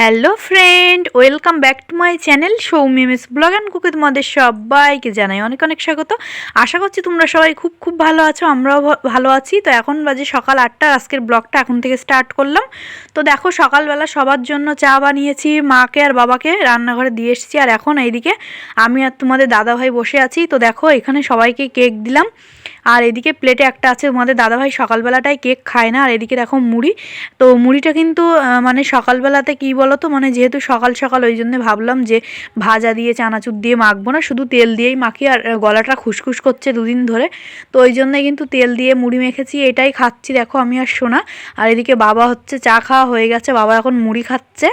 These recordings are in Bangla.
Hello friend, welcome back to my channel Soumi miss blog and কুকে তোমাদের সবাইকে জানাই অনেক অনেক স্বাগত। আশা করছি তোমরা সবাই খুব খুব ভালো আছো, আমরাও ভালো আছি। তো এখন বাজে সকাল আটটা আজকের ব্লগটা এখন থেকে স্টার্ট করলাম। তো দেখো সকালবেলা সবার জন্য চা বানিয়েছি, মাকে আর বাবাকে রান্নাঘরে দিয়ে এসেছি। আর এখন এইদিকে আমি আর তোমাদের দাদাভাই বসে আছি। তো দেখো এখানে সবাইকে কেক দিলাম। আর এদিকে প্লেটে একটা আছে, তোমাদের দাদাভাই সকালবেলাটায় কেক খায় না, আর এদিকে দেখো মুড়ি। তো মুড়িটা কিন্তু মানে সকালবেলাতে কি বলো তো মানে যেহেতু সকাল সকাল, ওই জন্য ভাবলাম যে ভাজা দিয়ে, চানাচুর দিয়ে মাখবো না, শুধু তেল দিয়েই মাখি, আর গলাটা খুসখুস করছে দুদিন ধরে। তো ওই জন্যই কিন্তু তেল দিয়ে মুড়ি মেখেছি, এটাই খাচ্ছি, দেখো আমি আর সোনা। আর এদিকে বাবা হচ্ছে চা খাওয়া হয়ে গেছে, বাবা এখন মুড়ি খাচ্ছে।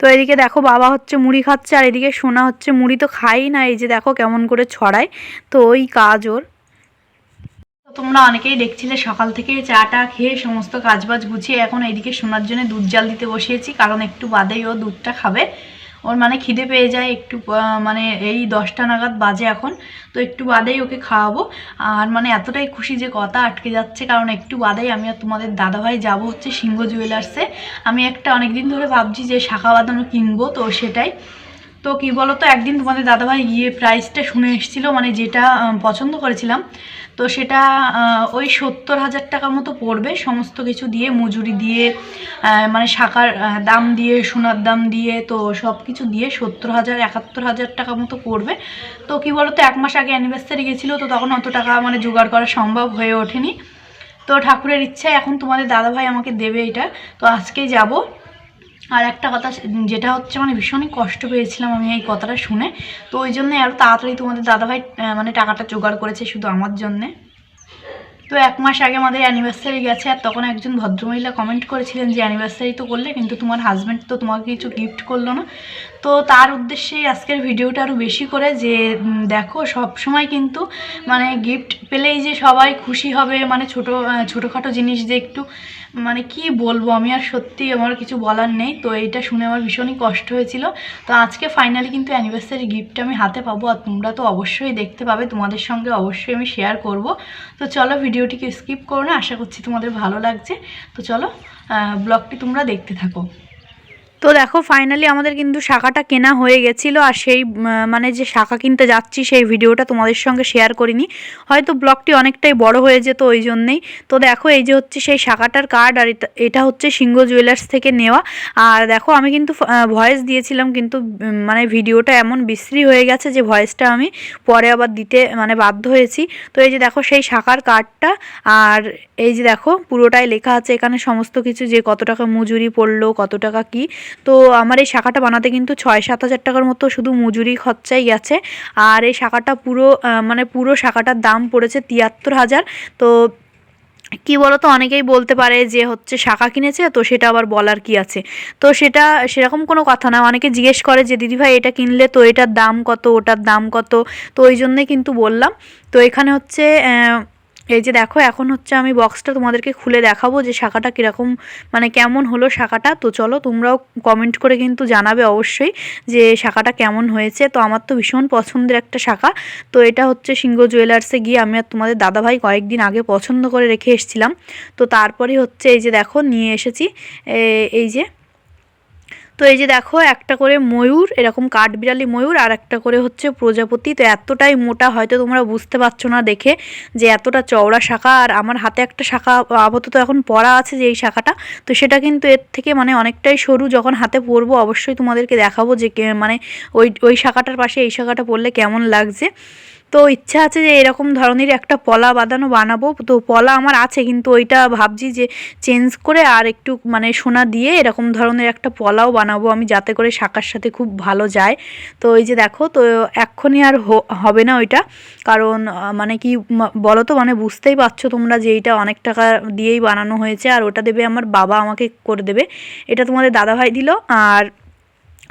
তো এদিকে দেখো বাবা হচ্ছে মুড়ি খাচ্ছে, আর এদিকে সোনা হচ্ছে মুড়ি তো খাই না, এই যে দেখো কেমন করে ছড়ায়। তো ওই কাজ ওর তোমরা অনেকেই দেখছিলে সকাল থেকে চাটা খেয়ে সমস্ত কাজবাজ গুছিয়ে এখন এইদিকে সোনার জন্য দুধ জাল দিতে বসিয়েছি, কারণ একটু বাদেই ও দুধটা খাবে। ওর মানে খিদে পেয়ে যায় একটু মানে এই দশটা নাগাদ বাজে এখন, তো একটু বাদেই ওকে খাওয়াবো। আর মানে এতটাই খুশি যে কথা আটকে যাচ্ছে, কারণ একটু বাদেই আমি আর তোমাদের দাদাভাই যাব হচ্ছে সিংহ জুয়েলার্সে আমি একটা অনেক দিন ধরে ভাবছি যে শাখা বাঁধানো কিনবো, তো সেটাই। তো কি বলো তো একদিন তোমাদের দাদাভাই গিয়ে প্রাইসটা শুনে এসেছিল মানে যেটা পছন্দ করেছিলাম। তো সেটা ওই সত্তর হাজার টাকা মতো পড়বে, সমস্ত কিছু দিয়ে, মজুরি দিয়ে মানে শাখার দাম দিয়ে, সোনার দাম দিয়ে, তো সব কিছু দিয়ে সত্তর হাজার, একাত্তর হাজার টাকা মতো পড়বে। তো কি বলো তো এক মাস আগে অ্যানিভার্সারি গেছিল, তো তখন অত টাকা মানে জোগাড় করা সম্ভব হয়ে ওঠেনি। তো ঠাকুরের ইচ্ছায় এখন তোমাদের দাদাভাই আমাকে দেবে এটা। তো আজকেই যাব। আর একটা কথা যেটা হচ্ছে মানে ভীষণই কষ্ট পেয়েছিলাম আমি এই কথাটা শুনে। তো ওই জন্য আরও তাড়াতাড়ি তোমাদের দাদাভাই মানে টাকাটা জোগাড় করেছে শুধু আমার জন্যে। তো এক মাস আগে আমাদের অ্যানিভার্সারি গেছে, আর তখন একজন ভদ্রমহিলা কমেন্ট করেছিলেন যে অ্যানিভার্সারি তো করলে, কিন্তু তোমার হাজব্যান্ড তো তোমাকে কিছু গিফট করল না। তো তার উদ্দেশ্যেই আজকের ভিডিওটা আরও বেশি করে যে দেখো সব সময় কিন্তু মানে গিফট পেলেই যে সবাই খুশি হবে মানে ছোটো ছোটোখাটো জিনিস যে একটু মানে কি বলব, আমি আর সত্যি আমার কিছু বলার নেই। তো এইটা শুনে আমার ভীষণই কষ্ট হয়েছিল। তো আজকে ফাইনালি কিন্তু অ্যানিভার্সারি গিফট আমি হাতে পাবো, আর তোমরা তো অবশ্যই দেখতে পাবে, তোমাদের সঙ্গে অবশ্যই আমি শেয়ার করব। তো চলো ভিডিওটিকে স্কিপ করো না, আশা করছি তোমাদের ভালো লাগছে। তো চলো ব্লগটি তোমরা দেখতে থাকো। তো দেখো ফাইনালি আমাদের কিন্তু শাখাটা কেনা হয়ে গেছিল আর সেই মানে যে শাখা কিনতে যাচ্ছি সেই ভিডিওটা তোমাদের সঙ্গে শেয়ার করিনি। হয়তো ব্লগটি অনেকটাই বড় হয়ে যেত ওই জন্যেই। তো দেখো, এই যে হচ্ছে সেই শাখাটার কার্ড আর এটা- হচ্ছে সিংহ জুয়েলার্স থেকে নেওয়া। আর দেখো, আমি কিন্তু ভয়েস দিয়েছিলাম কিন্তু মানে ভিডিওটা এমন বিশ্রী হয়ে গেছে যে ভয়েসটা আমি পরে আবার দিতে মানে বাধ্য হয়েছি। তো এই যে দেখো, সেই শাখার কার্ডটা আর এই যে দেখো, পুরোটাই লেখা আছে এখানে। সমস্ত কিছু যে কত টাকা মজুরি পড়ল, কত টাকা কি তো আমার এই শাখাটা বানাতে কিন্তু ছয় সাত হাজার টাকার মতো শুধু মজুরি খরচাই গেছে আর এই শাখাটা পুরো মানে পুরো শাখাটার দাম পড়েছে তিয়াত্তর হাজার। তো কি বলো তো অনেকেই বলতে পারে যে হচ্ছে শাখা কিনেছে, তো সেটা আবার বলার কি আছে? তো সেটা সেরকম কোনো কথা না। অনেকে জিজ্ঞেস করে যে দিদিভাই এটা কিনলে তো এটার দাম কত, ওটার দাম কত? তো ওই জন্যই কিন্তু বললাম। তো এখানে হচ্ছে এই যে দেখো, এখন হচ্ছে আমি বক্সটা তোমাদেরকে খুলে দেখাবো যে শাখাটা কীরকম মানে কেমন হলো শাখাটা। তো চলো, তোমরাও কমেন্ট করে কিন্তু জানাবে অবশ্যই যে শাখাটা কেমন হয়েছে। তো আমার তো ভীষণ পছন্দের একটা শাখা। তো এটা হচ্ছে সিংহ জুয়েলার্সে গিয়ে আমি আর তোমাদের দাদাভাই কয়েকদিন আগে পছন্দ করে রেখে এসেছিলাম। তো তারপরে হচ্ছে এই যে দেখো, নিয়ে এসেছি। এই যে তো এই যে দেখো, একটা করে ময়ূর, এরকম কাঠবিড়ালি ময়ূর, আর একটা করে হচ্ছে প্রজাপতি। তো এতটাই মোটা, হয়তো তোমরা বুঝতে পারছ না দেখে, যে এতটা চওড়া শাখা। আর আমার হাতে একটা শাখা আপাতত এখন পরা আছে যে এই শাখাটা। তো সেটা কিন্তু এর থেকে মানে অনেকটাই সরু। যখন হাতে পরবো, অবশ্যই তোমাদেরকে দেখাবো যে মানে ওই ওই শাখাটার পাশে এই শাখাটা পরলে কেমন লাগছে। তো ইচ্ছা আছে যে এরকম ধরনের একটা পলা বাঁধানো বানাবো। তো পলা আমার আছে, কিন্তু ওইটা ভাবছি যে চেঞ্জ করে আর একটু মানে সোনা দিয়ে এরকম ধরনের একটা পলাও বানাবো আমি, যাতে করে শাকার সাথে খুব ভালো যায়। তো ওই যে দেখো, তো এক্ষুনি আর হবে না ওইটা। কারণ মানে কি বলো তো মানে বুঝতেই পারছ তোমরা যে এইটা অনেক টাকা দিয়েই বানানো হয়েছে, আর ওটা দেবে আমার বাবা আমাকে করে দেবে। এটা তোমাদের দাদাভাই দিল, আর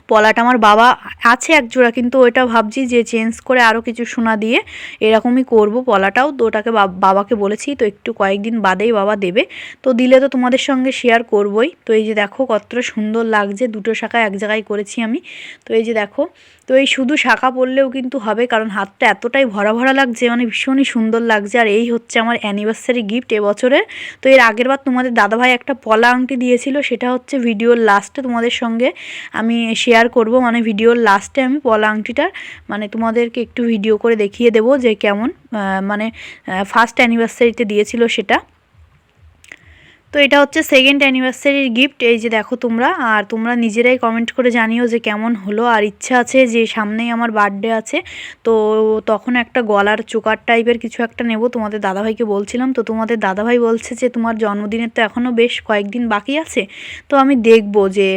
পলাটা আমার বাবা আছে এক জোড়া কিন্তু ওইটা ভাবছি যে চেঞ্জ করে আরও কিছু সোনা দিয়ে এরকমই করব পলাটাও। তো ওটাকে বাবাকে বলেছি, তো একটু কয়েকদিন বাদেই বাবা দেবে। তো দিলে তো তোমাদের সঙ্গে শেয়ার করবই। তো এই যে দেখো কতটা সুন্দর লাগছে, দুটো শাখা এক জায়গায় করেছি আমি। তো এই যে দেখো তো এই শুধু শাখা পরলেও কিন্তু হবে, কারণ হাতটা এতটাই ভরা ভরা লাগছে মানে ভীষণই সুন্দর লাগছে। আর এই হচ্ছে আমার অ্যানিভার্সারি গিফট এবছরের। তো এর আগের বার তোমাদের দাদাভাই একটা পলা আংটি দিয়েছিল, সেটা হচ্ছে ভিডিওর লাস্টে তোমাদের সঙ্গে আমি শেয়ার করব। মানে ভিডিওর লাস্টে আমি পলা আংটিটার মানে তোমাদেরকে একটু ভিডিও করে দেখিয়ে দেবো যে কেমন মানে ফার্স্ট অ্যানিভার্সারিতে দিয়েছিল সেটা। তো এটা হচ্ছে সেকেন্ড অ্যানিভার্সারির গিফট এই যে দেখো তোমরা, আর তোমরা নিজেরাই কমেন্ট করে জানিও যে কেমন হলো, আর ইচ্ছা আছে যে সামনেই আমার বার্থডে আছে, তো তখন একটা গলার চোকার টাইপের কিছু একটা নেব, তোমাদের দাদাভাইকে বলছিলাম, তো তোমাদের দাদাভাই বলছে যে তোমার জন্মদিনের তো এখনও বেশ কয়েকদিন বাকি আছে, তো আমি দেখব যে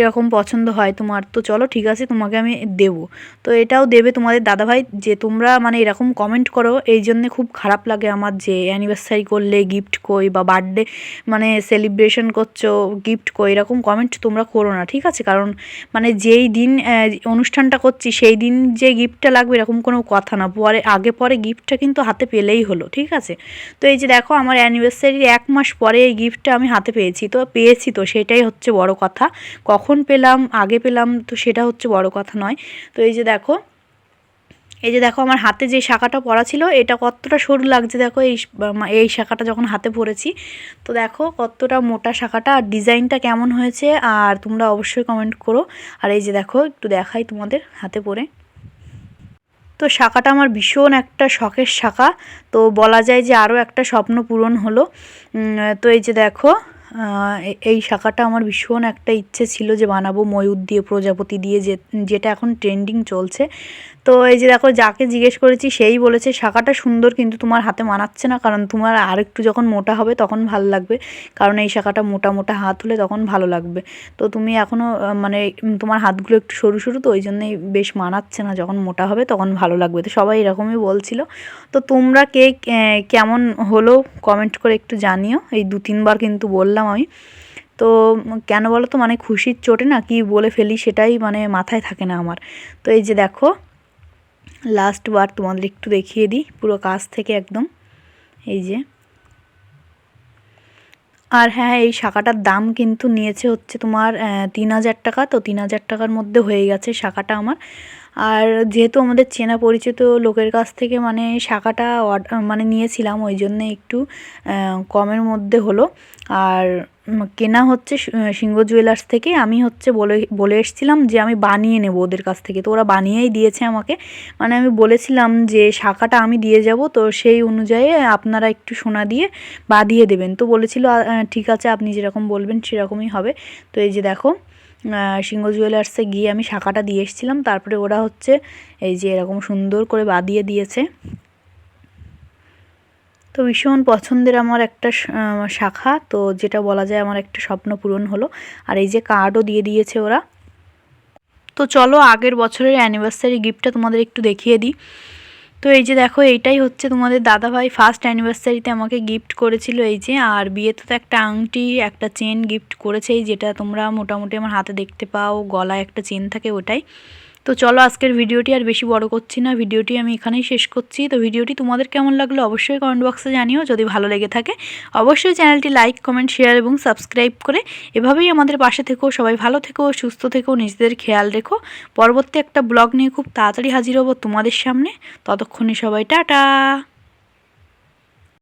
কীরকম পছন্দ হয় তোমার, তো চলো ঠিক আছে, তোমাকে আমি দেব। তো এটাও দেবে তোমাদের দাদাভাই যে তোমরা মানে এরকম কমেন্ট করো, এই জন্যে খুব খারাপ লাগে আমার যে অ্যানিভার্সারি করলে গিফট কই বা বার্থডে মানে সেলিব্রেশন করছ গিফট কই, এরকম কমেন্ট তোমরা করো না, ঠিক আছে? কারণ মানে যেই দিন অনুষ্ঠানটা করছি, সেই দিন যে গিফটটা লাগবে, এরকম কোনো কথা না। পরে, আগে পরে গিফটটা কিন্তু হাতে পেলেই হলো, ঠিক আছে? তো এই যে দেখো, আমার অ্যানিভার্সারির এক মাস পরে এই গিফটটা আমি হাতে পেয়েছি, তো পেয়েছি তো, সেটাই হচ্ছে বড় কথা। কখন পেলাম, আগে পেলাম, তো সেটা হচ্ছে বড় কথা নয়। তো এই যে দেখো, এই যে দেখো আমার হাতে যে শাখাটা পরা ছিল, এটা কতটা সরু লাগছে দেখো এই এই শাখাটা যখন হাতে পরেছি। তো দেখো কতটা মোটা শাখাটা, আর ডিজাইনটা কেমন হয়েছে, আর তোমরা অবশ্যই কমেন্ট করো। আর এই যে দেখো, একটু দেখাই তোমাদের হাতে পরে। তো শাখাটা আমার ভীষণ একটা শখের শাখা। তো বলা যায় যে আরও একটা স্বপ্ন পূরণ হলো। তো এই যে দেখো এই শাখাটা আমার ভীষণ একটা ইচ্ছে ছিল যে বানাবো, ময়ূর দিয়ে, প্রজাপতি দিয়ে যে যেটা এখন ট্রেন্ডিং চলছে। তো এই যে দেখো, যাকে জিজ্ঞেস করেছি সেই বলেছে, শাখাটা সুন্দর কিন্তু তোমার হাতে মানাচ্ছে না, কারণ তোমার আর একটু যখন মোটা হবে তখন ভালো লাগবে। কারণ এই শাখাটা মোটা মোটা হাত হলে তখন ভালো লাগবে। তো তুমি এখনও মানে তোমার হাতগুলো একটু সরু সরু, তো ওই জন্যই বেশ মানাচ্ছে না, যখন মোটা হবে তখন ভালো লাগবে। তো সবাই এরকমই বলছিল। তো তোমরা কে কেমন হলো কমেন্ট করে একটু জানিও। এই দু তিনবার কিন্তু বললাম আমি। তো কেন বলো তো মানে খুশির চোটে না কি বলে ফেলি সেটাই মানে মাথায় থাকে না আমার। তো এই যে দেখো লাস্ট বার তোমাদের একটু দেখিয়ে দিই, পুরো কাছ থেকে একদম। এই যে। আর হ্যাঁ এই শাখাটার দাম কিন্তু নিয়েছে হচ্ছে তোমার তিন হাজার টাকা, তো তিন হাজার টাকার মধ্যে হয়ে গেছে শাখাটা আমার। আর যেহেতু আমাদের চেনা পরিচিত লোকের কাছ থেকে মানে শাখাটা মানে নিয়েছিলাম, ওই জন্যে একটু কমের মধ্যে হলো। আর কেনা হচ্ছে সিংহ জুয়েলার্স থেকে। আমি হচ্ছে বলে বলে এসেছিলাম যে আমি বানিয়ে নেব ওদের কাছ থেকে। তো ওরা বানিয়েই দিয়েছে আমাকে। মানে আমি বলেছিলাম যে শাখাটা আমি দিয়ে যাব, তো সেই অনুযায়ী আপনারা একটু সোনা দিয়ে বাঁধিয়ে দেবেন। তো বলেছিল ঠিক আছে, আপনি যেরকম বলবেন সেরকমই হবে। তো এই যে দেখো সিংহ জুয়েলার্সে গিয়ে আমি শাখাটা দিয়ে এসেছিলাম। তারপরে ওরা হচ্ছে এই যে এরকম সুন্দর করে বাঁধিয়ে দিয়েছে। তো ভীষণ পছন্দের আমার একটা শাখা। তো যেটা বলা যায় আমার একটা স্বপ্ন পূরণ হলো। আর এই যে কার্ডও দিয়ে দিয়েছে ওরা। তো চলো আগের বছরের অ্যানিভার্সারি গিফটটা তোমাদের একটু দেখিয়ে দিই। তো এই যে দেখো, এইটাই হচ্ছে তোমাদের দাদাভাই ফার্স্ট অ্যানিভার্সারিতে আমাকে গিফট করেছিল এই যে, আর বিয়েতে তো একটা আংটি, একটা চেন গিফট করেছেই, যেটা তোমরা মোটামুটি আমার হাতে দেখতে পাও, গলায় একটা চেন থাকে ওটাই। তো চলো আজকের ভিডিওটি আর বেশি বড় করছি না, ভিডিওটি আমি এখানেই শেষ করছি। তো ভিডিওটি তোমাদের কেমন লাগল অবশ্যই কমেন্ট বক্সে জানিও, যদি ভালো লেগে থাকে। অবশ্যই চ্যানেলটি লাইক কমেন্ট শেয়ার এবং সাবস্ক্রাইব করে এভাবেই আমাদের পাশে থেকো, সবাই ভালো থেকো, সুস্থ থেকো, নিজেদের খেয়াল রেখো। পরবর্তী একটা ব্লগ নিয়ে খুব তাড়াতাড়ি হাজির হব তোমাদের সামনে। ততক্ষণে সবাই টাটা!